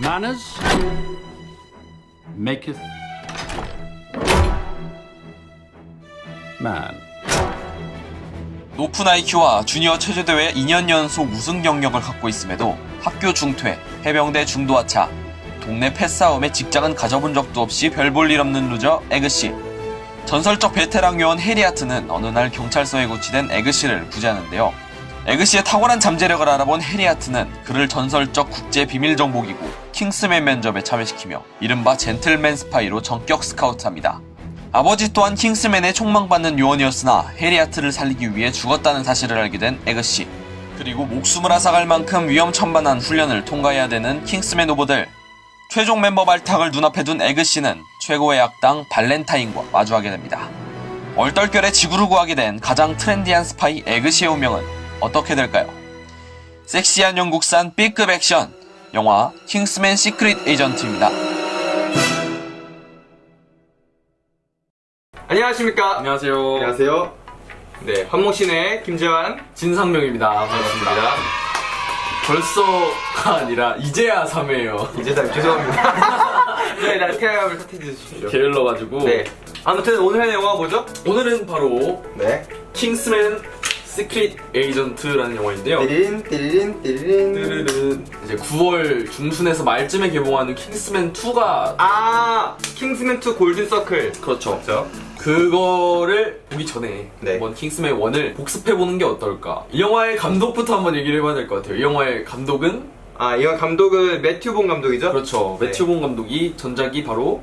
Manners maketh man. 높은 IQ와 주니어 체조대회 2년 연속 우승 경력을 갖고 있음에도 학교 중퇴, 해병대 중도하차, 동네 패싸움에 직장은 가져본 적도 없이 별 볼 일 없는 루저 에그씨. 전설적 베테랑 요원 해리아트는 어느 날 경찰서에 고치된 에그씨를 부자하는데요. 에그씨의 탁월한 잠재력을 알아본 해리아트는 그를 전설적 국제 비밀 정보기구 킹스맨 면접에 참여시키며 이른바 젠틀맨 스파이로 전격 스카우트합니다. 아버지 또한 킹스맨의 총망받는 요원이었으나 해리아트를 살리기 위해 죽었다는 사실을 알게 된 에그씨. 그리고 목숨을 앗아갈 만큼 위험천만한 훈련을 통과해야 되는 킹스맨 오버들. 최종 멤버 발탁을 눈앞에 둔 에그씨는 최고의 악당 발렌타인과 마주하게 됩니다. 얼떨결에 지구를 구하게 된 가장 트렌디한 스파이 에그씨의 운명은 어떻게 될까요? 섹시한 영국산 B급 액션 영화 킹스맨 시크릿 에이전트입니다. 안녕하십니까. 안녕하세요. 안녕하세요. 네, 환모신의 김재환. 진상명입니다. 반갑습니다. 벌써가 아니라 이제야 3회예요. 이제 다 죄송합니다. 네, 나 태양을 탓해 주십시오. 게을러가지고 네. 아무튼 오늘 의 영화 뭐죠? 오늘은 바로 네. 킹스맨 시크릿 에이전트라는 영화인데요. 띠린, 띠린, 띠린. 뜨르르 이제 9월 중순에서 말쯤에 개봉하는 킹스맨 2가 아, 킹스맨 2 골든 서클. 그렇죠. 그렇죠. 그거를 보기 전에 네. 한번 킹스맨 1을 복습해보는 게 어떨까. 이 영화의 감독부터 한번 얘기를 해봐야 될 것 같아요. 이 영화의 감독은 아, 이건 감독은 매튜 본 감독이죠? 그렇죠. 네. 매튜 본 감독이 전작이 바로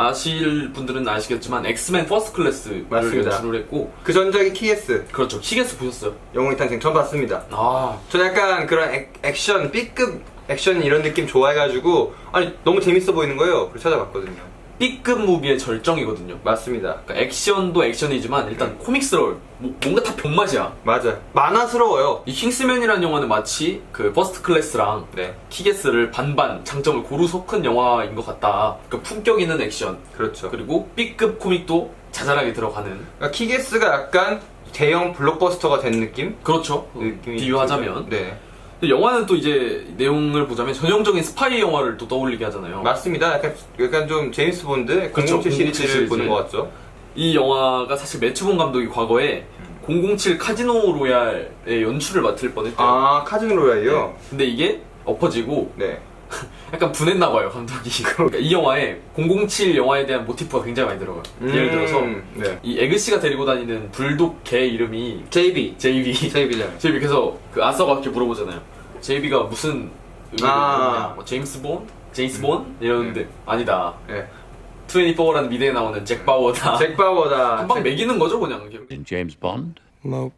아실 분들은 아시겠지만 엑스맨 퍼스트 클래스를 맞습니다. 연출을 했고 그 전작이 키게스. 그렇죠. 키게스 보셨어요? 영웅의 탄생 전 봤습니다. 아 저 약간 그런 액, 액션, B급 액션 이런 느낌 좋아해가지고 아니 너무 재밌어 보이는 거예요. 그래서 찾아봤거든요. B급 무비의 절정이거든요. 맞습니다. 그러니까 액션도 액션이지만 일단 코믹스러울 뭐- 뭔가 다 병맛이야. 맞아. 만화스러워요. 이 킹스맨이라는 영화는 마치 그 퍼스트 클래스랑 네. 키게스를 반반 장점을 고루 섞은 영화인 것 같다. 그러니까 품격 있는 액션 그렇죠. 그리고 B급 코믹도 자잘하게 들어가는 그러니까 키게스가 약간 대형 블록버스터가 된 느낌? 그렇죠. 느낌이 비유하자면 네. 근데 영화는 또 이제 내용을 보자면 전형적인 스파이 영화를 또 떠올리게 하잖아요. 맞습니다. 약간, 약간 좀 제임스 본드 그렇죠. 007 시리즈를 007 보는 시리즈. 것 같죠? 이 영화가 사실 매튜본 감독이 과거에 007 카지노 로얄의 연출을 맡을 뻔했대요. 아, 카즈노 로얄이요? 근데 이게 엎어지고 네. 약간 분했나 봐요 감독이. 그러니까 이 영화에 007 영화에 대한 모티프가 굉장히 많이 들어가요. 예를 들어서 음, 네. 이 에그 씨가 데리고 다니는 불독 개 이름이 JB. JB. JB잖아요. JB 그래서 그 아서가 이렇게 물어보잖아요. JB가 무슨 아. 아. 뭐 제임스 본? 제임스 본? 이러는데 아니다. 네. 24라는 미대에 나오는 잭 바워다. 잭 바워다. 한방 매기는 거죠 그냥. In James Bond? No.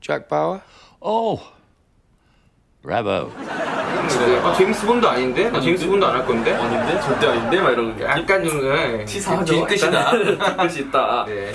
Jack Bauer? Oh, bravo. 아, 제임스 본드 아닌데? 나 제임스 본드 안할 건데? 아닌데? 절대 아닌데? 막 이러는 게. 약간 좀, 네. 치사하죠. 뒤끝이다. 뒤끝이 있다. 네.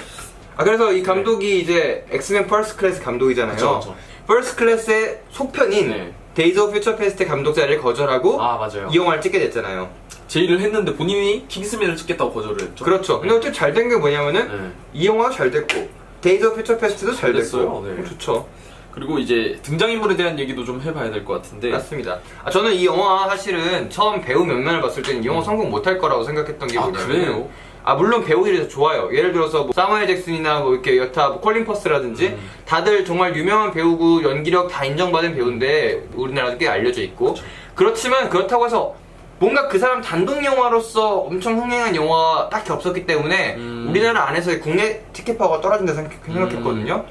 아, 그래서 이 감독이 이제 엑스맨 퍼스트 클래스 감독이잖아요. 그쵸, 그쵸. 퍼스트 클래스의 속편인 네. 데이즈 오브 퓨처 페스트 감독 자리를 거절하고 아 맞아요. 이 영화를 찍게 됐잖아요. 제의를 했는데 본인이 킹스맨을 찍겠다고 거절을 했죠. 그렇죠. 근데 어쨌든 잘 된 게 뭐냐면은 네. 이 영화가 잘 됐고 데이즈 오브 퓨처 페스트도 잘 됐고 됐어요, 네. 좋죠. 그리고 이제 등장인물에 대한 얘기도 좀 해봐야 될 것 같은데. 맞습니다. 아, 저는 이 영화 사실은 처음 배우 면면을 봤을 때는 이 영화 성공 못할 거라고 생각했던 게 아, 뭐냐면 그래요? 아 물론 배우들이 좋아요. 예를 들어서 뭐 사무엘 잭슨이나 뭐 이렇게 여타 뭐 콜린 퍼스라든지 음. 다들 정말 유명한 배우고 연기력 다 인정받은 배우인데 우리나라도 꽤 알려져 있고 그렇지만 그렇다고 해서 뭔가 그 사람 단독 영화로서 엄청 흥행한 영화 딱히 없었기 때문에 음. 우리나라 안에서의 국내 티켓 파워가 떨어진다 생각, 생각했거든요.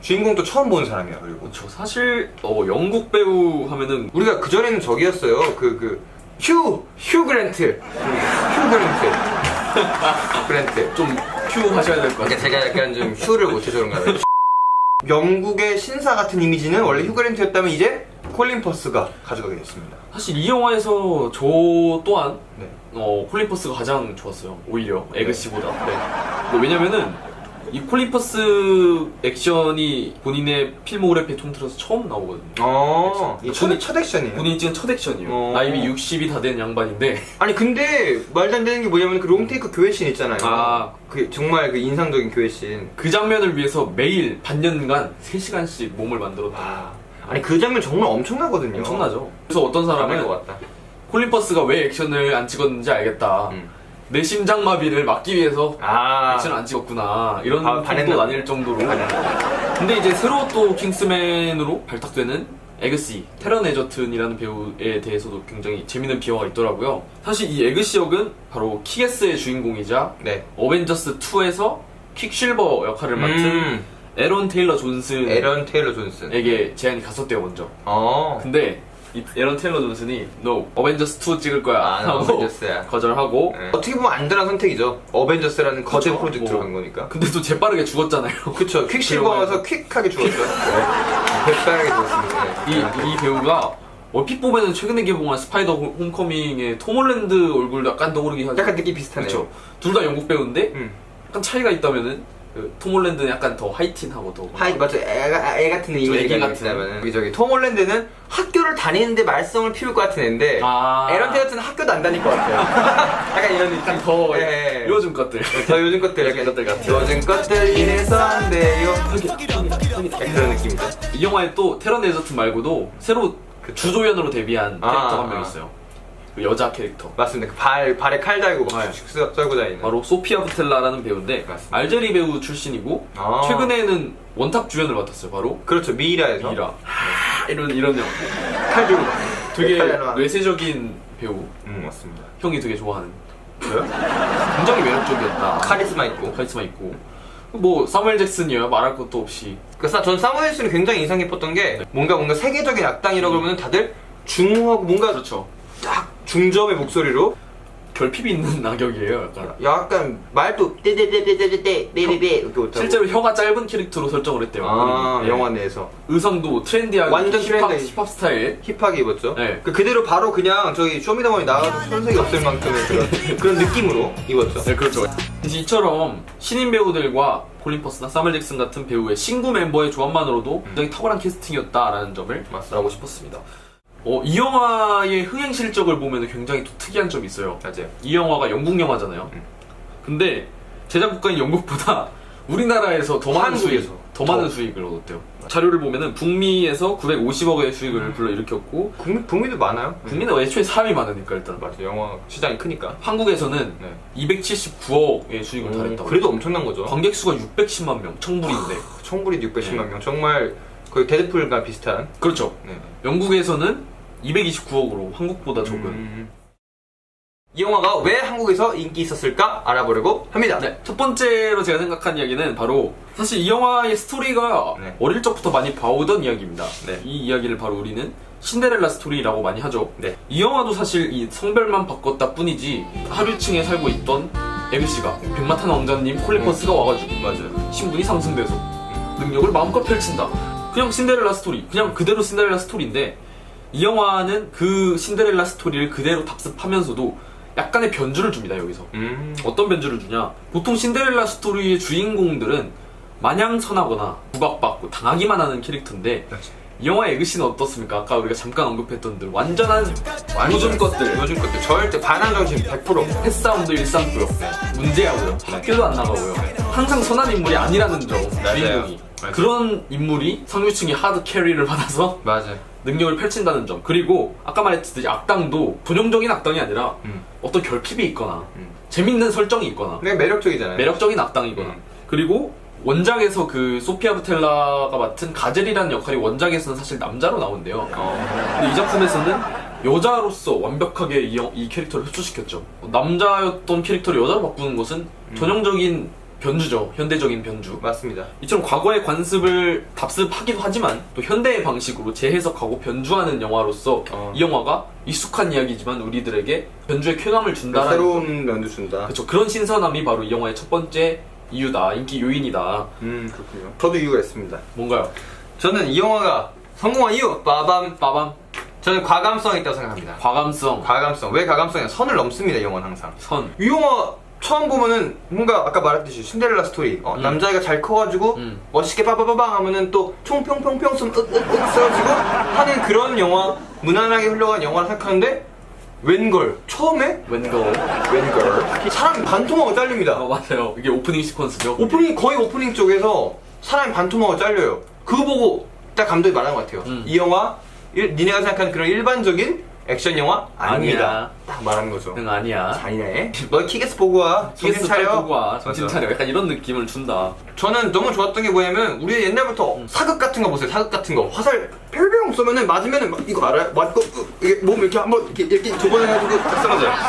주인공도 처음 보는 사람이야 그리고 저 사실 어, 영국 배우 하면은 우리가 그 전에는 저기였어요. 그그 휴, 휴 그랜트, 휴 그랜트, 그랜트. 좀 큐 하셔야 될것 그러니까 같아요. 제가 약간 좀 휴를 못해서 그런가 봐요. 영국의 신사 같은 이미지는 원래 휴 그랜트였다면 이제 콜린 퍼스가 가져가게 됐습니다. 사실 이 영화에서 저 또한 네. 어, 콜린 퍼스가 가장 좋았어요. 오히려 에그 씨보다. 네. 뭐 왜냐면은 이 콜린 퍼스 액션이 본인의 필모그래피 통틀어서 처음 나오거든요. 어, 이 첫, 첫 액션이에요. 본인이 찍은 첫 액션이에요. 어. 나이비 60이 다 된 양반인데 아니 근데 말도 안 되는 게 뭐냐면 그 롱테이크 교회 씬 있잖아요. 아. 그 정말 그 인상적인 교회 씬. 그 장면을 위해서 매일 반년간 3시간씩 몸을 만들었다. 아니 그 장면 정말 엄청나거든요. 엄청나죠. 그래서 어떤 사람은 것 같다. 콜린 퍼스가 왜 액션을 안 찍었는지 알겠다. 음. 내 심장마비를 막기 위해서 아. 액션을 안 찍었구나. 이런 아, 평도 반했나 나뉠 정도로. 근데 이제 새로 또 킹스맨으로 발탁되는 에그시, 테런 에저튼이라는 배우에 대해서도 굉장히 재밌는 비화가 있더라고요. 사실 이 에그시 역은 바로 키게스의 주인공이자 네. 어벤져스 2에서 퀵실버 역할을 맡은 음. 에런 테일러 존슨에게 에런 테일러 존슨. 제안이 갔었대요 먼저. 어. 근데 이 에런 테일러 존슨이 No, 어벤져스 2 찍을 거야 아, 나 하고 어벤져스야. 거절하고 네. 어떻게 보면 안전한 선택이죠. 어벤져스라는 거대 그쵸. 프로젝트로 뭐. 간 거니까. 근데 또 재빠르게 죽었잖아요. 그쵸. 퀵실버에서 퀵하게 죽었죠. 네. 백발하게 죽었습니다. 네. 이, 이 배우가 얼핏 보면은 최근에 개봉한 스파이더 홈- 홈커밍의 톰 홀랜드 얼굴도 약간 떠오르긴 하죠. 약간 느낌 비슷하네요. 그렇죠. 둘 다 영국 배우인데 음. 약간 차이가 있다면은 그, 톰 홀랜드는 약간 더 하이틴하고 더 하이 맞죠 애가 애 같은 이미지가 같은. 여기 저기 톰 홀랜드는 학교를 다니는데 말썽을 피울 것 같은 애인데 아. 에런 테일러는 학교도 안 다닐 것 같아요. 약간 이런 느낌. 약간 더 예, 예. 요즘 것들. 더 요즘 것들 요즘 것들 같은. 요즘 것들 이래서인데요. 약간 그런 느낌이죠. 이 영화에 또 테런 에저튼 말고도 새로 그 주조연으로 데뷔한 아, 캐릭터 한명 아. 있어요. 그 여자 캐릭터. 맞습니다. 그 발 발에 칼 달고 막 네. 슉슉 썰고 다니는. 바로 소피아 부텔라라는 배우인데 맞습니다. 알제리 배우 출신이고 아. 최근에는 원탑 주연을 맡았어요. 바로 그렇죠 미이라에서 미라. 하, 이런 이런 영화. 칼 들고 되게 칼 달고. 외세적인 배우. 음 맞습니다. 형이 되게 좋아하는. 저요? 굉장히 매력적이었다. 카리스마 있고. 카리스마 있고. 뭐 사무엘 잭슨이요 말할 것도 없이. 그래서 전 사무엘 씨는 굉장히 인상 깊었던 게 뭔가 뭔가 세계적인 악당이라고 그러면 다들 중후하고 뭔가 그렇죠. 딱 중저음의 목소리로 결핍이 있는 악역이에요. 약간. 약간 말도 떼떼떼떼떼떼떼떼떼 이렇게 못하고 실제로 혀가 짧은 캐릭터로 설정을 했대요. 아 네. 영화 내에서 의상도 트렌디하게 완전 힙합, 트렌디. 힙합 스타일. 힙하게 입었죠. 네. 그 그대로 바로 그냥 저기 쇼미더머니 나가도 손색이 없을 만큼의 그런, 그런 느낌으로 입었죠. 네, 그렇죠. 이제 이처럼 신인 배우들과 콜린 퍼스나 사멜 잭슨 같은 배우의 신구 멤버의 조합만으로도 굉장히 탁월한 캐스팅이었다라는 점을 음. 맞습니다. 말하고 싶었습니다. 어, 이 영화의 흥행 실적을 보면 굉장히 또 특이한 점이 있어요. 맞아요. 이 영화가 영국 영화잖아요. 음. 근데 제작 국가인 영국보다 우리나라에서 더 많은 한국에서 수익, 더 많은 더. 수익을 얻었대요. 자료를 보면은 북미에서 950억의 수익을 불러일으켰고 국민 북미도 많아요. 국민은 애초에 사람이 많으니까 일단 맞아 영화 시장이 크니까. 한국에서는 네. 279억의 수익을 달했다고. 그래도 엄청난 거죠. 관객 수가 610만 명, 청불인데. 청불이 610만 네. 명 정말 거의 데드풀과 비슷한. 그렇죠. 네. 영국에서는 229억으로 한국보다 적은. 음. 이 영화가 왜 한국에서 인기 있었을까 알아보려고 합니다. 네, 첫 번째로 제가 생각한 이야기는 바로 사실 이 영화의 스토리가 네. 어릴 적부터 많이 봐오던 이야기입니다. 네. 이 이야기를 바로 우리는 신데렐라 스토리라고 많이 하죠. 네. 이 영화도 사실 이 성별만 바꿨다 뿐이지 하류층에 살고 있던 에그씨가 백마탄 왕자님 콜리퍼스가 와가지고 맞아요. 신분이 상승돼서 능력을 마음껏 펼친다. 그냥 신데렐라 스토리, 그냥 그대로 신데렐라 스토리인데 이 영화는 그 신데렐라 스토리를 그대로 답습하면서도 약간의 변주를 줍니다 여기서. 음. 어떤 변주를 주냐? 보통 신데렐라 스토리의 주인공들은 마냥 선하거나 구박받고 당하기만 하는 캐릭터인데 이 영화의 에그씨는 어떻습니까? 아까 우리가 잠깐 언급했던 들 완전한 요즘 것들 요즘 것들 절대 반항 정신 100%. 패싸움도 일상고요 문제하고요 학교도 안 나가고요 항상 선한 인물이 아니라는 점 주인공이 맞아요. 그런 인물이 상류층이 하드 캐리를 받아서 맞아요. 능력을 펼친다는 점 그리고 아까 말했듯이 악당도 전형적인 악당이 아니라 음. 어떤 결핍이 있거나 음. 재밌는 설정이 있거나 그냥 매력적이잖아요. 매력적인 악당이거나 음. 그리고 원작에서 그 소피아 부텔라가 맡은 가젤이라는 역할이 원작에서는 사실 남자로 나온대요 어. 근데 이 작품에서는 여자로서 완벽하게 이, 영- 이 캐릭터를 흡수시켰죠 남자였던 캐릭터를 여자로 바꾸는 것은 전형적인 변주죠 현대적인 변주 맞습니다. 이처럼 과거의 관습을 답습하기도 하지만 또 현대의 방식으로 재해석하고 변주하는 영화로서 어. 이 영화가 익숙한 이야기지만 우리들에게 변주의 쾌감을 준다라는 새로운 면도 준다. 그렇죠. 그런 신선함이 바로 이 영화의 첫 번째 이유다. 인기 요인이다. 음 그렇군요. 저도 이유가 있습니다. 뭔가요? 저는 이 영화가 성공한 이유 빠밤. 빠밤. 저는 과감성이 있다고 생각합니다. 과감성. 과감성. 왜 과감성이냐? 선을 넘습니다. 이 영화는 항상. 선. 이 영화 처음 보면은 뭔가 아까 말했듯이 신데렐라 스토리 어, 음. 남자애가 잘 커가지고 음. 멋있게 빠바바방 하면은 또 총 평평평 좀 윽윽윽 써가지고 하는 그런 영화 무난하게 흘러간 영화를 생각하는데 웬걸 처음에 웬거. 웬걸 사람이 반토막을 잘립니다 어, 맞아요. 이게 오프닝 시퀀스죠. 오프닝 거의 오프닝 쪽에서 사람이 반토막을 잘려요 그거 보고 딱 감독이 말한 것 같아요 음. 이 영화 일- 니네가 생각하는 그런 일반적인 액션 영화 아닙니다. 아니야. 딱 말하는 거죠. 응 아니야. 잔인해. 너 키게스 보고 와. 정신 차려. 보고 와. 정신 맞아. 차려. 약간 이런 느낌을 준다. 저는 너무 좋았던 게 뭐냐면 우리 옛날부터 음. 사극 같은 거 보세요. 사극 같은 거 화살 펠병 쏘면은 맞으면은 막 이거 알아요? 맞고 으, 이게 몸 이렇게 한번 이렇게 이렇게 두 번 해가지고.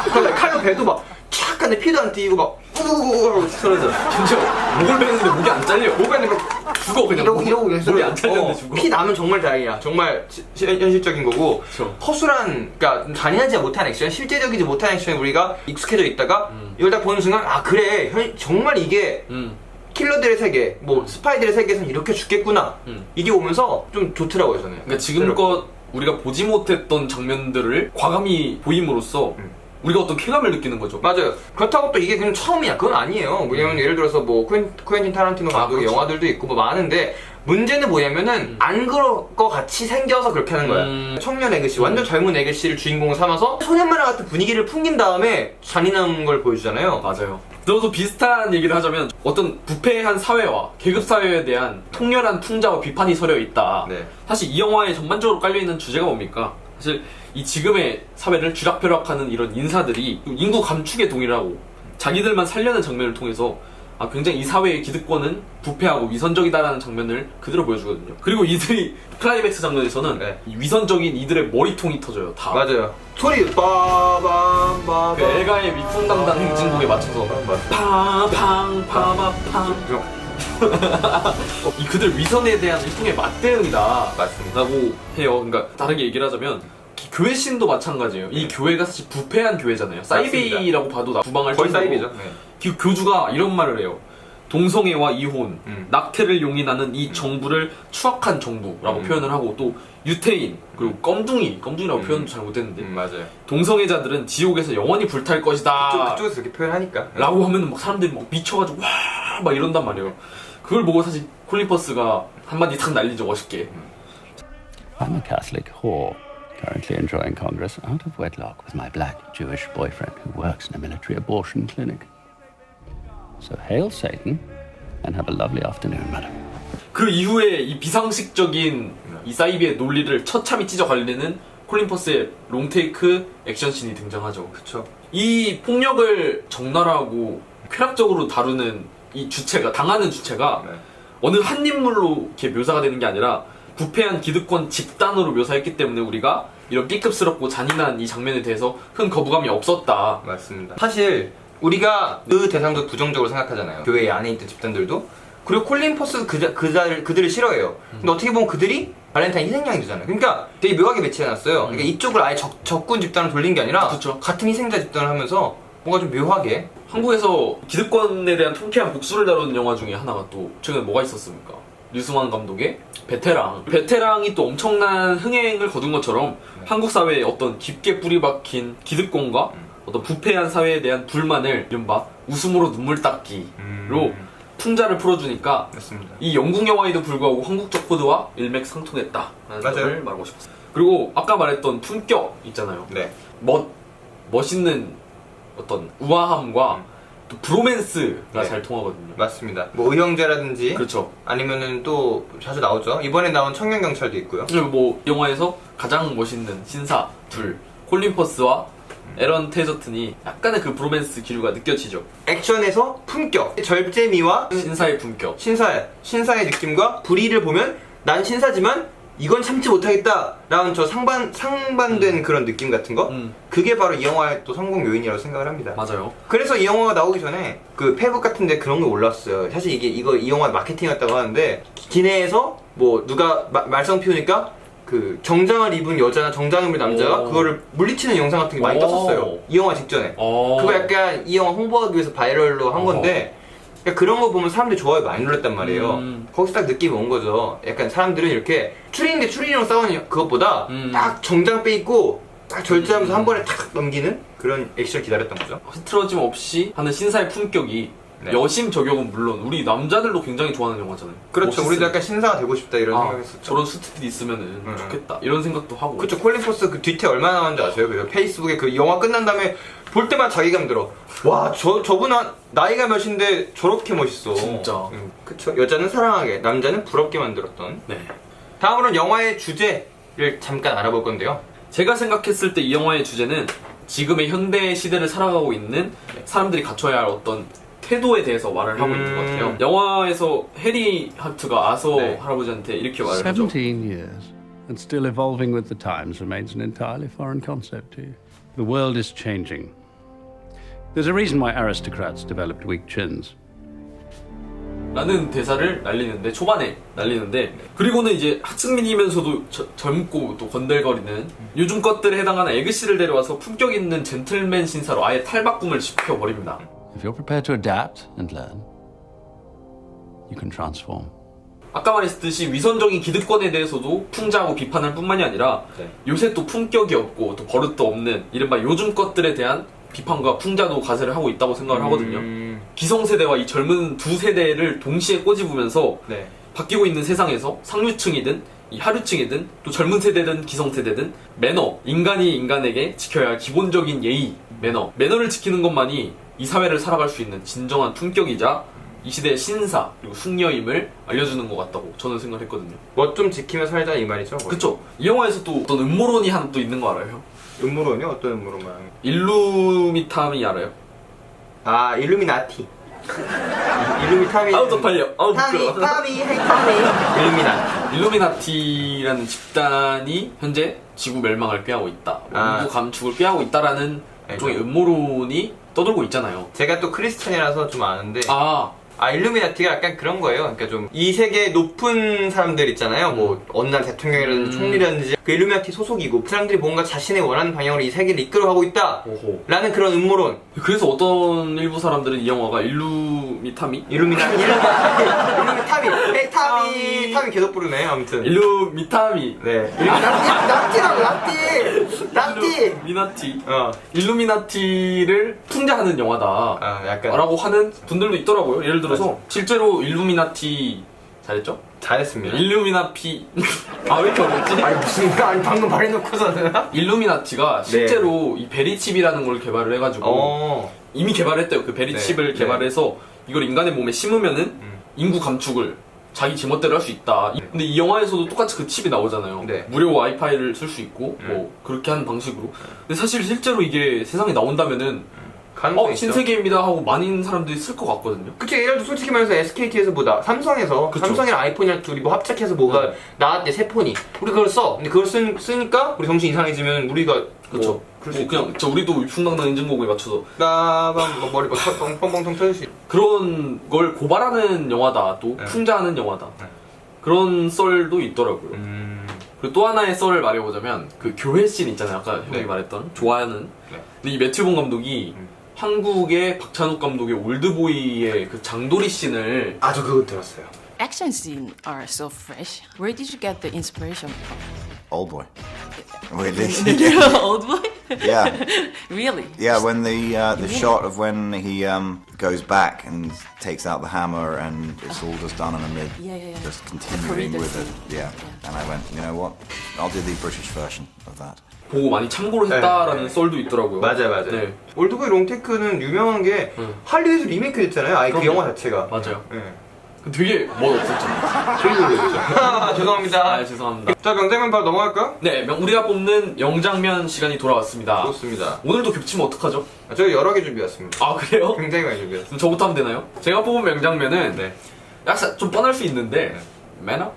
그다음에 칼로 배도 막 촥 간에 피도 안 튀고 막 우우우 하고 쓰러져. 심지어 목을 베는데 목이 안 잘려. 목에 막 죽어 그냥. 이러고 이러고 그냥 목이 안. 잘렸는데 어, 죽어. 피 나면 정말 다행이야. 정말 시- 시- 현실적인 거고 그쵸. 허술한 그러니까 잔인하지 못한 액션, 실제적이지 못한 액션에 우리가 익숙해져 있다가 음. 이걸 딱 보는 순간 아 그래 현- 정말 이게 음. 킬러들의 세계, 뭐 스파이들의 세계에선 이렇게 죽겠구나. 음. 이게 오면서 좀 좋더라고요 저는. 그러니까 지금껏 우리가 보지 못했던 장면들을 과감히 보임으로써 음. 우리가 어떤 쾌감을 느끼는 거죠. 맞아요. 그렇다고 또 이게 그냥 처음이야. 그건 아니에요. 왜냐면 예를 들어서 뭐 쿠엔, 쿠엔틴 타란티노 아, 감독의 그렇죠. 영화들도 있고 뭐 많은데 문제는 뭐냐면은 안 그럴 것 같이 생겨서 그렇게 하는 거야. 음. 청년 애글씨, 완전 젊은 애글씨를 주인공으로 삼아서 소년만화 같은 분위기를 풍긴 다음에 잔인한 걸 보여주잖아요. 맞아요. 저도 비슷한 얘기를 하자면 어떤 부패한 사회와 계급 사회에 대한 통렬한 풍자와 비판이 서려 있다. 네. 사실 이 영화에 전반적으로 깔려 있는 주제가 뭡니까? 사실 이 지금의 사회를 쥐락펴락하는 이런 인사들이 인구 감축에 동일하고 자기들만 살려는 장면을 통해서 아, 굉장히 이 사회의 기득권은 부패하고 위선적이다라는 장면을 그대로 보여주거든요. 그리고 이들이 클라이맥스 장면에서는 네. 이 위선적인 이들의 머리통이 터져요. 다. 맞아요. 소리 빠밤 빠밤. 그 엘가의 위풍당당 행진곡에 맞춰서 팡팡 파마팡 이 그들 위선에 대한 일종의 맞대응이다 맞습니다. 라고 해요 그러니까 다르게 얘기를 하자면 기- 교회 신도 마찬가지예요 이 교회가 사실 부패한 교회잖아요 사이비라고 봐도 나 부방할 거의 정도로 사이비죠. 네. 기- 교주가 이런 말을 해요 동성애와 이혼, 음. 낙태를 용인하는 이 정부를 추악한 정부라고 음. 표현을 하고 또 유태인 그리고 껌둥이 껌둥이라고 음. 표현도 잘못했는데 음, 맞아요. 동성애자들은 지옥에서 영원히 불탈 것이다 그쪽, 그쪽에서 그렇게 표현하니까. 라고 하면 막 사람들이 막 미쳐가지고 와 막 이런단 말이에요. 그걸 보고 사실 콜린 퍼스가 한마디 탁 날리죠 멋있게. I'm a Catholic whore, currently enjoying Congress out of wedlock with my black Jewish boyfriend who works in a military abortion clinic. So hail Satan and have a lovely afternoon, madam. 그 이후에 이 비상식적인 이 사이비의 논리를 처참히 찢어 갈리는 콜린 퍼스의 롱테이크 액션씬이 등장하죠. 그쵸. 이 폭력을 적나라하고 쾌락적으로 다루는 이 주체가 당하는 주체가 네. 어느 한 인물로 이렇게 묘사가 되는 게 아니라 부패한 기득권 집단으로 묘사했기 때문에 우리가 이런 B급스럽고 잔인한 이 장면에 대해서 큰 거부감이 없었다. 맞습니다. 사실 우리가 그 대상도 부정적으로 생각하잖아요. 교회 안에 있던 집단들도. 그리고 콜린 퍼스 그자, 그자를, 그들을 싫어해요. 근데 어떻게 보면 그들이 발렌타인 희생양이 되잖아요. 그러니까 되게 묘하게 배치해놨어요. 그러니까 이쪽을 아예 적, 적군 집단을 돌린 게 아니라 그쵸. 같은 희생자 집단을 하면서 뭔가 좀 묘하게 한국에서 기득권에 대한 통쾌한 복수를 다루는 영화 중에 하나가 또 최근에 뭐가 있었습니까? 류승환 감독의 베테랑. 베테랑이 또 엄청난 흥행을 거둔 것처럼 한국 사회에 어떤 깊게 뿌리박힌 기득권과 어떤 부패한 사회에 대한 불만을 이른바 웃음으로 눈물 닦기로 음. 풍자를 풀어주니까 맞습니다. 이 영국 영화에도 불구하고 한국적 코드와 일맥상통했다라는 맞아요. 점을 말하고 싶었어요. 그리고 아까 말했던 품격 있잖아요. 네. 멋 멋있는 어떤 우아함과 또 브로맨스가 네. 잘 통하거든요. 맞습니다. 뭐 의형제라든지 그렇죠. 아니면은 또 자주 나오죠. 이번에 나온 청년 경찰도 있고요. 그리고 뭐 영화에서 가장 멋있는 신사 둘 콜린 퍼스와 에런 테저튼이 약간의 그 브로맨스 기류가 느껴지죠. 액션에서 품격, 절제미와 신사의 품격. 신사, 신사의 느낌과 불의를 보면 난 신사지만 이건 참지 못하겠다 라는 저 상반, 상반된 그런 느낌 같은 거 음. 그게 바로 이 영화의 또 성공 요인이라고 생각을 합니다 맞아요. 그래서 이 영화가 나오기 전에 그 페북 같은데 그런 게 올랐어요 사실 이게 이거 이 영화 마케팅이었다고 하는데 기내에서 뭐 누가 마- 말썽 피우니까 그 정장을 입은 여자나 정장을 입은 남자가 오. 그거를 물리치는 영상 같은 게 많이 오. 떴었어요 이 영화 직전에 어. 그거 약간 이 영화 홍보하기 위해서 바이럴로 한 어. 건데 그러니까 그런 거 보면 사람들이 좋아요 많이 눌렀단 말이에요. 음. 거기서 딱 느낌이 온 거죠. 약간 사람들은 이렇게 추리인데 추리인으로 싸우는 그것보다 음. 딱 정장 빼입고 딱 절제하면서 음. 한 번에 탁 넘기는 그런 액션 기다렸던 거죠. 흐트러짐 없이 하는 신사의 품격이 네. 여심 저격은 물론 우리 남자들도 굉장히 좋아하는 영화잖아요. 그렇죠. 우리도 약간 신사가 되고 싶다 이런 아, 생각했었죠. 저런 수트핏 있으면은 음. 좋겠다 이런 생각도 하고 그렇죠. 콜린 포스 그 뒤태 얼마나 나왔는지 아세요? 그 페이스북에 그 영화 끝난 다음에 볼 때마다 자기감 들어. 와, 저 저분 한 나이가 몇인데 저렇게 멋있어. 진짜. 음, 그쵸. 여자는 사랑하게, 남자는 부럽게 만들었던. 네. 다음으로는 영화의 주제를 잠깐 알아볼 건데요. 제가 생각했을 때 이 영화의 주제는 지금의 현대 시대를 살아가고 있는 사람들이 갖춰야 할 어떤 태도에 대해서 말을 하고 있는 것 같아요. 영화에서 해리 하트가 아서 네. 할아버지한테 이렇게 말을 하죠. 17 years, and still evolving with the times remains an entirely foreign concept to you. The world is changing. There's a reason why aristocrats developed weak chins. 라는 대사를 날리는데 초반에 날리는데 그리고는 이제 학생민이면서도 저- 젊고 또 건들거리는 요즘 것들에 해당하는 에그씨를 데려와서 품격 있는 젠틀맨 신사로 아예 탈바꿈을 시켜버립니다. If you're prepared to adapt and learn, you can transform. 아까 말했듯이 위선적인 기득권에 대해서도 풍자하고 비판할 뿐만이 아니라 네. 요새 또 품격이 없고 또 버릇도 없는 이른바 요즘 것들에 대한 비판과 풍자도 가세를 하고 있다고 생각을 하거든요. 음, 기성세대와 이 젊은 두 세대를 동시에 꼬집으면서 네. 바뀌고 있는 세상에서 상류층이든 이 하류층이든 또 젊은 세대든 기성세대든 매너, 인간이 인간에게 지켜야 할 기본적인 예의, 매너, 매너를 지키는 것만이 이 사회를 살아갈 수 있는 진정한 품격이자 이 시대의 신사 그리고 숙녀임을 알려주는 것 같다고 저는 생각했거든요. 뭐 좀 지키며 살자 이 말이죠. 거의. 그쵸? 이 영화에서 또 어떤 음모론이 하나 또 있는 거 알아요? 음모론이요? 어떤 음모론 말하는 거? 일루미탐이 알아요? 아 일루미나티. 일루미타미. 아우 쪽팔려. 아우 타미 부끄러워. 타미 헤이 타미. 일루미나티. 일루미나티라는 집단이 현재 지구 멸망을 꾀하고 있다. 뭐 아. 인구 감축을 꾀하고 있다라는. 일종의 음모론이 떠돌고 있잖아요. 제가 또 크리스찬이라서 좀 아는데 아, 아 일루미나티가 약간 그런 거예요. 그러니까 좀 이 세계 높은 사람들 있잖아요. 뭐 어느 날 대통령이라든지 음. 총리라든지 그 일루미나티 소속이고 그 사람들이 뭔가 자신의 원하는 방향으로 이 세계를 이끌어가고 있다. 오호. 라는 그런 음모론. 그래서 어떤 일부 사람들은 이 영화가 일루미타미? 일루미나티, 일루미타미, 헤이 타미, 타미 계속 부르네. 아무튼. 일루미타미. 네. 나티라고 나티, 나티. 일루미나티. 어. 일루미나티를 풍자하는 영화다. 아 약간 라고 하는 분들도 있더라고요. 예를 들어 서 실제로 일루미나티 잘했죠? 잘했습니다. 일루미나피 아 왜 이렇게 어렵지? 아니 무슨 아니 방금 말해놓고서는. 일루미나티가 실제로 이 베리칩이라는 걸 개발을 해가지고 어. 이미 개발했대요. 그 베리칩을 네, 개발해서 이걸 인간의 몸에 심으면은 음. 인구 감축을 자기 지멋대로 할 수 있다. 이- 근데 이 영화에서도 똑같이 그 칩이 나오잖아요. 네. 무료 와이파이를 쓸 수 있고 뭐 그렇게 하는 방식으로. 근데 사실 실제로 이게 세상에 나온다면은 가능성 어. 신세계입니다 하고 많은 사람들이 쓸 것 같거든요. 그치 예를 들어 솔직히 말해서 SKT에서 뭐다 삼성에서 그쵸. 삼성이랑 아이폰이랑 둘이 뭐 합작해서 뭐가 네. 나왔대 새 폰이 우리 그걸 써 근데 그걸 쓰, 쓰니까 우리 정신 이상해지면 우리가 그렇죠. 뭐, 그럴 수뭐 그냥 저 우리도 위풍당당 인증곡에 맞춰서 나방 뭐 머리 막 뻥- 뻥뻥뻥 터질 그런 걸 고발하는 영화다. 또 네. 풍자하는 영화다. 네. 그런 썰도 있더라고요. 음... 그리고 또 하나의 썰을 말해보자면 그 교회 씬 있잖아요. 아까 형이 네. 말했던 좋아하는. 네. 근데 이 매튜본 감독이 음. 한국의 박찬욱 감독의 올드보이의 그 장도리 씬을 아 저 그거 들었어요 action scenes are so fresh. Where did you get the inspiration from? Old boy. Really? Old boy? yeah, really? yeah. When the uh, the shot of when he um, goes back and takes out the hammer and it's all just done in a mid, Yeah, yeah, yeah. just The continuing corridor with it. scene. Yeah. And I went, you know what? I'll do the British version of that. 보고 많이 참고를 했다라는 네, 네. 썰도 있더라고요. 맞아요 맞아요 네. 올드보이 롱테크는 유명한 게 음. 할리우드 리메이크 됐잖아요 아예 그 그럼요. 영화 자체가 맞아요. 네. 되게 놀랐죠 아, 죄송합니다 아 죄송합니다. 자 명장면 바로 넘어갈까? 네, 명- 우리가 뽑는 영장면 시간이 돌아왔습니다. 좋습니다 오늘도 겹치면 어떡하죠? 아, 저희 여러 개 준비했습니다 아 그래요? 굉장히 많이 준비했어요 그럼 저부터 하면 되나요? 제가 뽑은 명장면은 네. 약간 좀 뻔할 수 있는데 매너?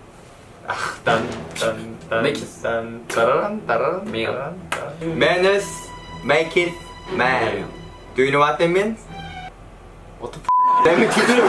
딴딴딴 Make it. 딴 따라란 따라란 매요. 따라란, 따라란. Manners make it man 매요. Do you know what that means? 어떻게 내가 기준을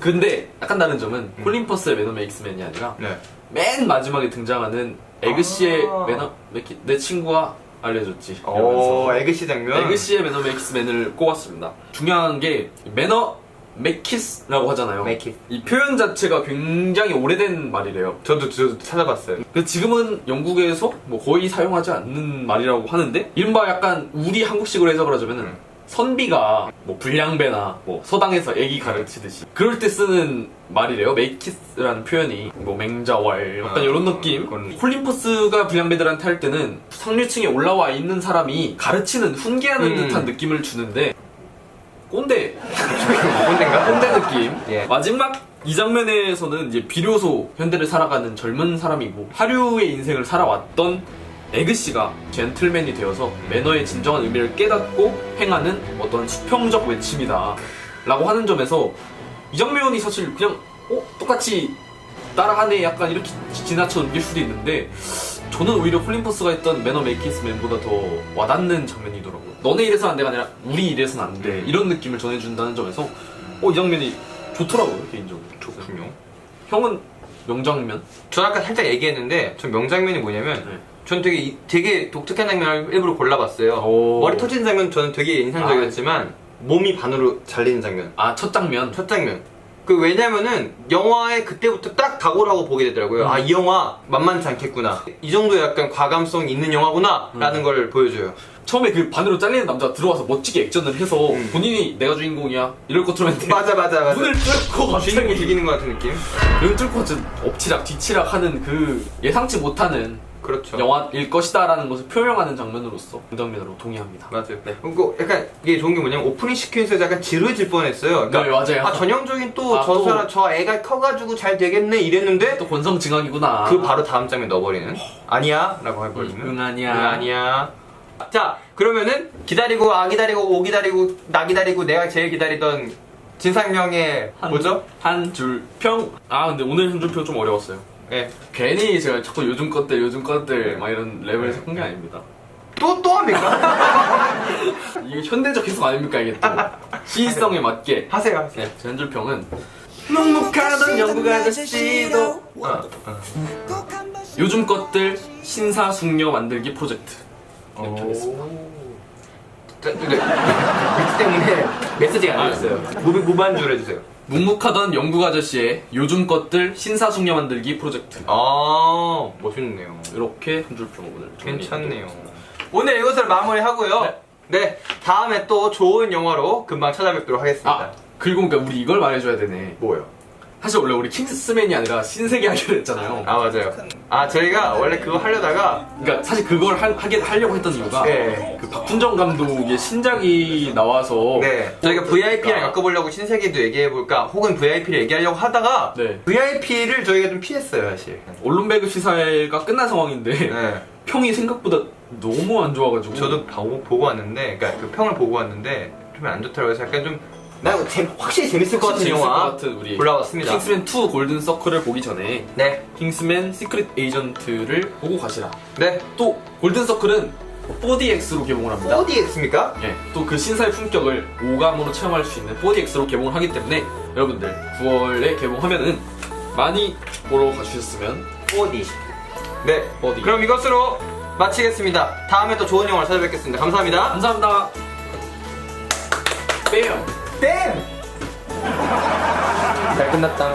근데 약간 다른 점은 콜린 퍼스의 매너 메이크스맨이 아니라 네. 맨 마지막에 등장하는 에그씨의 아. 매너 메이크 내 친구가 알려줬지 오 이러면서 에그시 장면 에그씨의 매너 메이크스맨을 꼽았습니다 중요한 게 매너 메이키스라고 하잖아요 it. 이 표현 자체가 굉장히 오래된 말이래요 저도 저도 찾아봤어요 그 지금은 영국에서 뭐 거의 사용하지 않는 말이라고 하는데 이른바 약간 우리 한국식으로 해석을 하자면은 음. 선비가 뭐 불량배나 뭐 서당에서 애기 가르치듯이 그럴 때 쓰는 말이래요 메이키스라는 표현이 뭐 맹자왈 약간 아, 이런 느낌 콜린퍼스가 불량배들한테 할 때는 상류층에 올라와 있는 사람이 가르치는 훈계하는 음. 듯한 느낌을 주는데 꼰대 꼰대인가? 꼰대 느낌 예. 마지막 이 장면에서는 이제 비료소 현대를 살아가는 젊은 사람이고 하류의 인생을 살아왔던 에그 씨가 젠틀맨이 되어서 매너의 진정한 의미를 깨닫고 행하는 어떤 수평적 외침이다 라고 하는 점에서 이 장면이 사실 그냥 어? 똑같이 따라하네 약간 이렇게 지나쳐 넘길 수도 있는데 저는 오히려 콜린 퍼스가 했던 매너 메이키스 맨보다 더 와닿는 장면이더라고요 너네 이래서는 안 돼가 아니라 우리 이래서는 안 돼 이런 느낌을 전해준다는 점에서 어 이 장면이 좋더라고요 개인적으로 좋군요. 형은 명장면? 저 아까 살짝 얘기했는데 전 명장면이 뭐냐면 네. 전 되게 이- 되게 독특한 장면을 일부러 골라봤어요. 오. 머리 터지는 장면 저는 되게 인상적이었지만 몸이 반으로 잘리는 장면. 아 첫 장면 첫 장면. 그 왜냐면은 영화에 그때부터 딱 각오라고 보게 되더라고요. 아 이 영화 만만치 않겠구나. 이 정도 약간 과감성 있는 영화구나라는 걸 보여줘요. 처음에 그 반으로 잘리는 남자가 들어와서 멋지게 액션을 해서 음. 본인이 내가 주인공이야 이럴 것처럼 했는데 맞아 맞아 맞아. 문을 뚫고 주인공이 갑자기 죽이는 것 같은 느낌. 눈을 뚫고 좀 엎치락 뒤치락 하는 그 예상치 못하는 그렇죠. 영화일 것이다라는 것을 표명하는 장면으로서 그 장면으로 동의합니다 맞아요. 그리고 약간 이게 좋은 게 뭐냐면 오프닝 시퀀스에서 약간 지루해질 뻔했어요. 그러니까 네, 맞아요. 아 전형적인 또 아, 저 또. 사람 저 애가 커가지고 잘 되겠네 이랬는데 또 권성징악이구나 그 바로 다음 장면 넣어버리는 아니야라고 해버리는 응, 아니야. 응, 아니야 자 그러면은 기다리고 아 기다리고 오 기다리고 나 기다리고 내가 제일 기다리던 진상명의 뭐죠? 한줄 평 아 근데 오늘 한줄평좀 어려웠어요 예. 괜히 제가 자꾸 요즘 것들 요즘 것들 막 이런 랩을 섞은 게 아닙니다. 또, 또 합니까? 이게 현대적 해석 아닙니까 이게 또? 시의성에 맞게. 하세요 하세요. 네, 제 한줄 평은 묵묵하던 영국 아저씨도 어, 어. 요즘 것들 신사 숙녀 만들기 프로젝트. 이렇게 하겠습니다. 자, 근데 때문에 메시지가 안 들렸어요. 무, 무반주로 해주세요 묵묵하던 영국 아저씨의 요즘 것들 신사숙녀 만들기 프로젝트 아 멋있네요 이렇게 한 줄 평 오늘 괜찮네요. 오늘 이것을 마무리하고요. 네. 네. 다음에 또 좋은 영화로 금방 찾아뵙도록 하겠습니다. 아 그리고 그러니까 우리 이걸 말해줘야 되네 뭐요? 사실 원래 우리 킹스맨이 아니라 신세계 하기로 했잖아요 아 맞아요. 아 저희가 원래 그거 하려다가 그러니까 사실 그걸 하, 하게 하려고 했던 이유가 네. 그 박준정 감독의 신작이 나와서 네 저희가 VIP랑 엮어보려고 신세계도 얘기해볼까 혹은 VIP를 얘기하려고 하다가 네. VIP를 저희가 좀 피했어요 사실. 배급 시사회가 끝난 상황인데 네. 평이 생각보다 너무 안 좋아가지고 저도 보고, 보고 왔는데, 그러니까 그 평을 보고 왔는데 좀 안 좋더라고요. 약간 좀, 나 이거 재- 확실히 재밌을 것 같은 재밌을 영화 것 같은 우리 골라왔습니다. 킹스맨 2 골든 서클을 보기 전에 네, 킹스맨 시크릿 에이전트를 보고 가시라. 네. 또 골든 서클은 4DX로 개봉을 합니다. 어디에 있습니까? 예, 또 그 신사의 품격을 오감으로 체험할 수 있는 4DX로 개봉을 하기 때문에 여러분들 9월에 개봉하면은 많이 보러 가주셨으면 어디? 네. 어디? 그럼 이것으로 마치겠습니다. 다음에 또 좋은 영화를 찾아뵙겠습니다. 감사합니다. 감사합니다. 뺨! 땡! 잘 끝났다.